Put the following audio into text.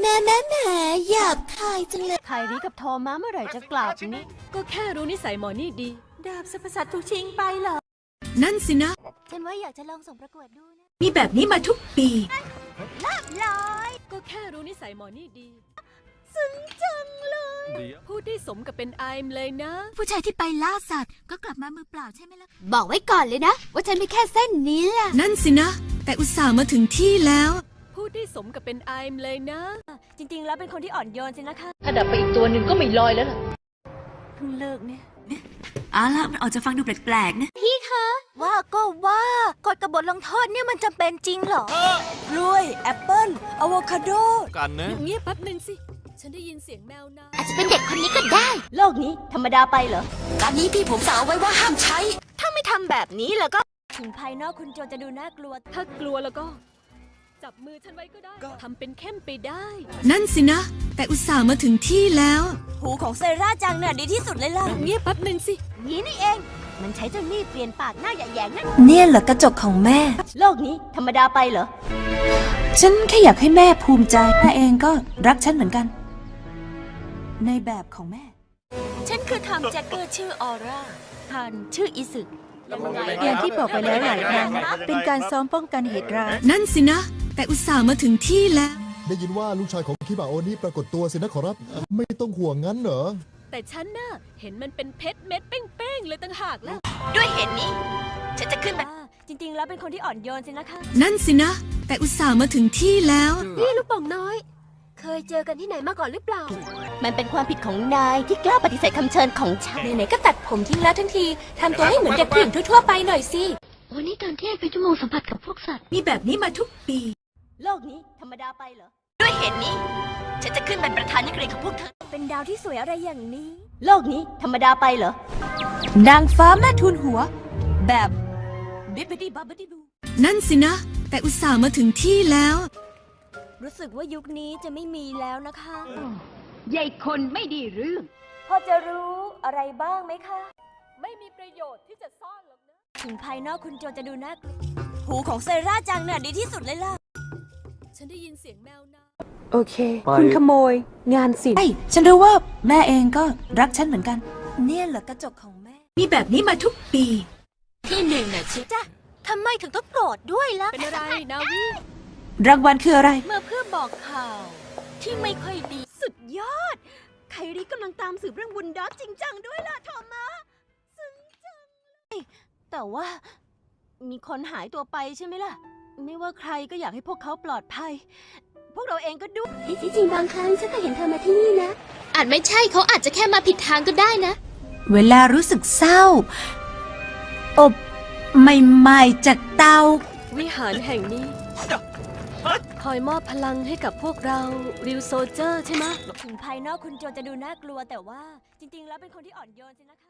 แม่แม่แม่หยาบคายจังเลย ไครีกับโทมัสเมื่อไหร่จะกลับนี่ก็แค่รู้นิสัยหมอนี่ดี ดาบสรรพสัตว์ถูกชิงไปเหรอ นั่นสินะ ฉันว่าอยากจะลองส่งประกวดดูนะมีแบบนี้มาทุกปีก็แค่รู้นิสัยหมอนี่ดีดีอะพูดได้สมกับเป็นไอมเลยนะ ผู้ชายที่ไปล่าสัตว์ก็กลับมามือเปล่าใช่ไหมล่ะ บอกไว้ก่อนเลยนะ ว่าฉันไม่แค่เส้นนี้แหละ นั่นสินะ แต่อุตส่าห์มาถึงที่แล้ว พูดได้สมกับเป็นไอมเลยนะ จริง ๆ แล้วเป็นคนที่อ่อนโยนสินะคะ ถ้าดับไปอีกตัวหนึ่งก็ไม่ลอยแล้วล่ะ เพิ่งเลิกเนี่ย เอาล่ะมันออกจะฟังดูแปลกๆนะว่าก็ว่ากฎกบฏลงโทษเนี่ยมันจำเป็นจริงเหรอกล้วย แอปเปิ้ลอะโวคาโด กันนะ เงียบแป๊บหนึ่งสิ ฉันได้ยินเสียงแมวน้อาจจะเป็นเด็กคนนี้ก็ได้ โลกนี้ธรรมดาไปเหรอตอนนี้พี่ผมสาวไว้ว่าห้ามใช้ ถ้าไม่ทำแบบนี้แล้วก็ ถึงภายนอกคุณโจจะดูน่ากลัวำถ้ากลัวแล้วก็ จับมือฉันไว้ก็ได้ ทำเป็นเข้มไปได้ นั่นสินะ แต่อุตส่าห์มาถึงที่แล้ว หูของเซราจังเนี่ยดีที่สุดเลยล่ะ เงียบแป๊บหนึ่งสิ นี้นี่เอง มันใช้เจ้านี่เปลี่ยนปากหน้าแย่ๆนั่น เนี่ยเหรอกระจกของแม่ โลกนี้ธรรมดาไปเหรอ ฉันแค่อยากให้แม่ภูมิใจแม่เองก็รักฉันเหมือนกัน ในแบบของแม่ ฉันคือทำแจ็คเกอร์ชื่อออร่าทันชื่ออิสึยังไงอย่างที่บอกไปแล้วหลายครั้ง เป็นการซ้อมป้องกันเหตุร้าย นั่นสินะแต่อุตส่าห์มาถึงที่แล้ว ได้ยินว่าลูกชายของคิบาโอนี่ปรากฏตัวสินะขอรับ ไม่ต้องห่วงงั้นเหรอ แต่ฉันน่ะเห็นมันเป็นเพชรเม็ดเป้งๆเลยตั้งหากแล้ว ด้วยเหตุนี้ ฉันจะขึ้นมาจริงๆ แล้วเป็นคนที่อ่อนโยนสินะคะ นั่นสินะ แต่อุตส่าห์มาถึงที่แล้ว นี่ลูกป่องน้อย เคยเจอกันที่ไหนมาก่อนหรือเปล่า มันเป็นความผิดของนายที่กล้าปฏิเสธคำเชิญของฉันไหนๆก็ตัดผมทิ้งแล้วทั้งทีทำตัวให้เหมือนเด็กผู้หญิงทั่วๆไปหน่อยสิวันนี้ตอนเที่ยงเป็นชั่วโมงสัมผัสกับพวกสัตว์ มีแบบนี้มาทุกปี โลกนี้ธรรมดาไปเหรอ ด้วยเหตุนี้ ฉันจะขึ้นเป็นประธานนักเรียนของพวกเธอ เป็นดาวที่สวยอะไรอย่างนี้ โลกนี้ธรรมดาไปเหรอ นางฟ้าแม่ทุนหัว แบบบิบดี้บับดี้บูนั่นสินะ แต่อุตส่าห์มาถึงที่แล้ว รู้สึกว่ายุคนี้จะไม่มีแล้วนะคะใหญ่คนไม่ดีเรื่องพอจะรู้อะไรบ้างไหมคะ ไม่มีประโยชน์ที่จะซ่อนหรอกนะ ถึงภายนอกคุณโจจะดูน่ากลัวหูของเซราจังเนี่ยดีที่สุดเลยล่ะ ฉันได้ยินเสียงแมวน้โอเคคุณขโมย งานศิลป์ใช่ฉันรู้ว่าแม่เองก็รักฉันเหมือนกัน เนี่ยเหรอกระจกของแม่ มีแบบนี้มาทุกปี ที่หนึ่งน่ะชิจ้ะทำไมถึงต้องโกรธด้วยล่ะำเป็นอะไรนาวิรางวัลคืออะไร เมื่อเพื่อบอกข่าว ที่ไม่ค่อยดีสุดยอด ไคริกำลังตามสืบเรื่องบุนดอสจริงจังด้วยล่ะโทมัสซึ้งจังเลยแต่ว่า มีคนหายตัวไปใช่ไหมล่ะ ไม่ว่าใครก็อยากให้พวกเขาปลอดภัย พวกเราเองก็ด้วยที่จริงบางครั้งฉันก็เห็นเธอมาที่นี่นะ อาจไม่ใช่เขาอาจจะแค่มาผิดทางก็ได้นะ เวลารู้สึกเศร้า อบใหม่ๆจากเตา วิหารแห่งนี้ คอยมอบพลังให้กับพวกเราริวโซเจอร์ใช่ไหมะถึงภายนอกคุณโจจะดูน่ากลัวแต่ว่า จริง ๆ แล้วเป็นคนที่อ่อนโยนสินะคะ